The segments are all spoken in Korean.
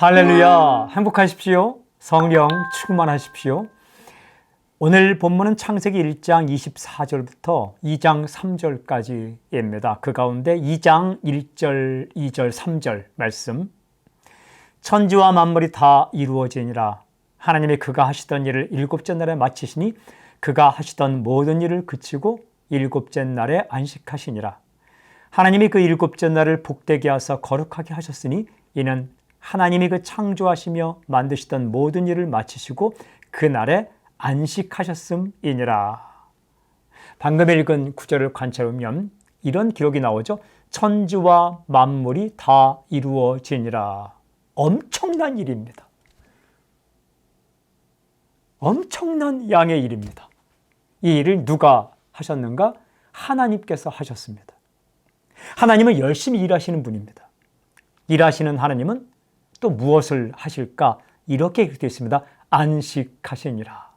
할렐루야. 행복하십시오. 성령 충만하십시오. 오늘 본문은 창세기 1장 24절부터 2장 3절까지입니다. 그 가운데 2장 1절, 2절, 3절 말씀. 천지와 만물이 다 이루어지니라. 하나님이 그가 하시던 일을 일곱째 날에 마치시니 그가 하시던 모든 일을 그치고 일곱째 날에 안식하시니라. 하나님이 그 일곱째 날을 복되게 하사 거룩하게 하셨으니 이는 하나님이 그 창조하시며 만드시던 모든 일을 마치시고 그 날에 안식하셨음이니라. 방금 읽은 구절을 관찰하면 이런 기록이 나오죠. 천지와 만물이 다 이루어지니라. 엄청난 일입니다. 엄청난 양의 일입니다. 이 일을 누가 하셨는가? 하나님께서 하셨습니다. 하나님은 열심히 일하시는 분입니다. 일하시는 하나님은 또 무엇을 하실까? 이렇게 되어 있습니다. 안식하시니라.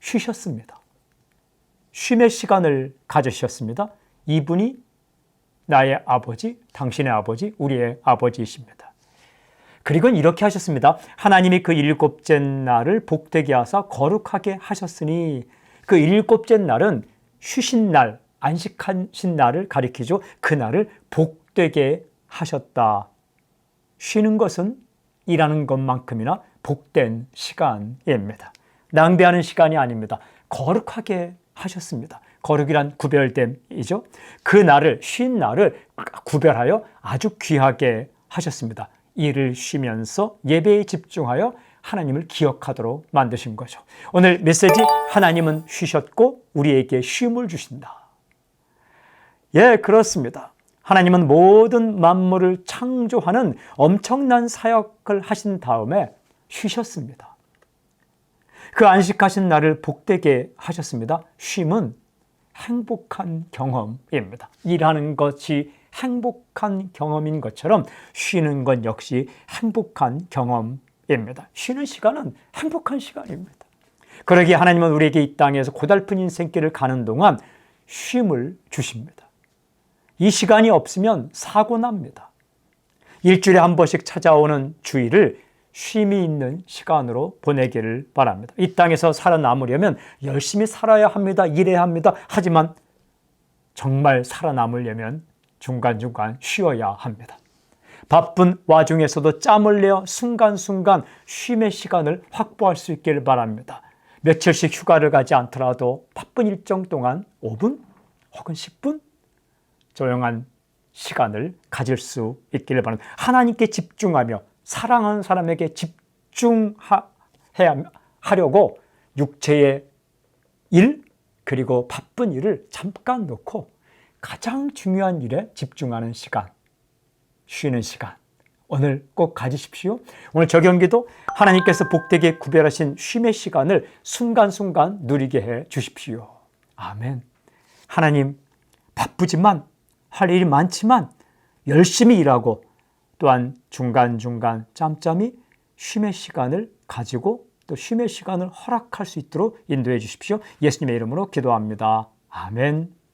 쉬셨습니다. 쉼의 시간을 가지셨습니다. 이분이 나의 아버지, 당신의 아버지, 우리의 아버지이십니다. 그리고 이렇게 하셨습니다. 하나님이 그 일곱째 날을 복되게 하사 거룩하게 하셨으니 그 일곱째 날은 쉬신 날, 안식하신 날을 가리키죠. 그 날을 복되게 하셨다. 쉬는 것은 일하는 것만큼이나 복된 시간입니다. 낭비하는 시간이 아닙니다. 거룩하게 하셨습니다. 거룩이란 구별됨이죠. 그 날을 쉰 날을 구별하여 아주 귀하게 하셨습니다. 일을 쉬면서 예배에 집중하여 하나님을 기억하도록 만드신 거죠. 오늘 메시지 하나님은 쉬셨고 우리에게 쉼을 주신다. 예, 그렇습니다. 하나님은 모든 만물을 창조하는 엄청난 사역을 하신 다음에 쉬셨습니다. 그 안식하신 날을 복되게 하셨습니다. 쉼은 행복한 경험입니다. 일하는 것이 행복한 경험인 것처럼 쉬는 것 역시 행복한 경험입니다. 쉬는 시간은 행복한 시간입니다. 그러기에 하나님은 우리에게 이 땅에서 고달픈 인생길을 가는 동안 쉼을 주십니다. 이 시간이 없으면 사고 납니다. 일주일에 한 번씩 찾아오는 주일을 쉼이 있는 시간으로 보내기를 바랍니다. 이 땅에서 살아남으려면 열심히 살아야 합니다. 일해야 합니다. 하지만 정말 살아남으려면 중간중간 쉬어야 합니다. 바쁜 와중에서도 짬을 내어 순간순간 쉼의 시간을 확보할 수 있기를 바랍니다. 며칠씩 휴가를 가지 않더라도 바쁜 일정 동안 5분 혹은 10분 조용한 시간을 가질 수 있기를 바랍니다. 하나님께 집중하며 사랑하는 사람에게 집중하려고 육체의 일 그리고 바쁜 일을 잠깐 놓고 가장 중요한 일에 집중하는 시간, 쉬는 시간. 오늘 꼭 가지십시오. 오늘 적용기도 하나님께서 복되게 구별하신 쉼의 시간을 순간순간 누리게 해 주십시오. 아멘. 하나님, 바쁘지만, 할 일이 많지만, 열심히 일하고, 또한 중간중간 짬짬이 쉼의 시간을 가지고 또 쉼의 시간을 허락할 수 있도록 인도해 주십시오. 예수님의 이름으로 기도합니다. 아멘.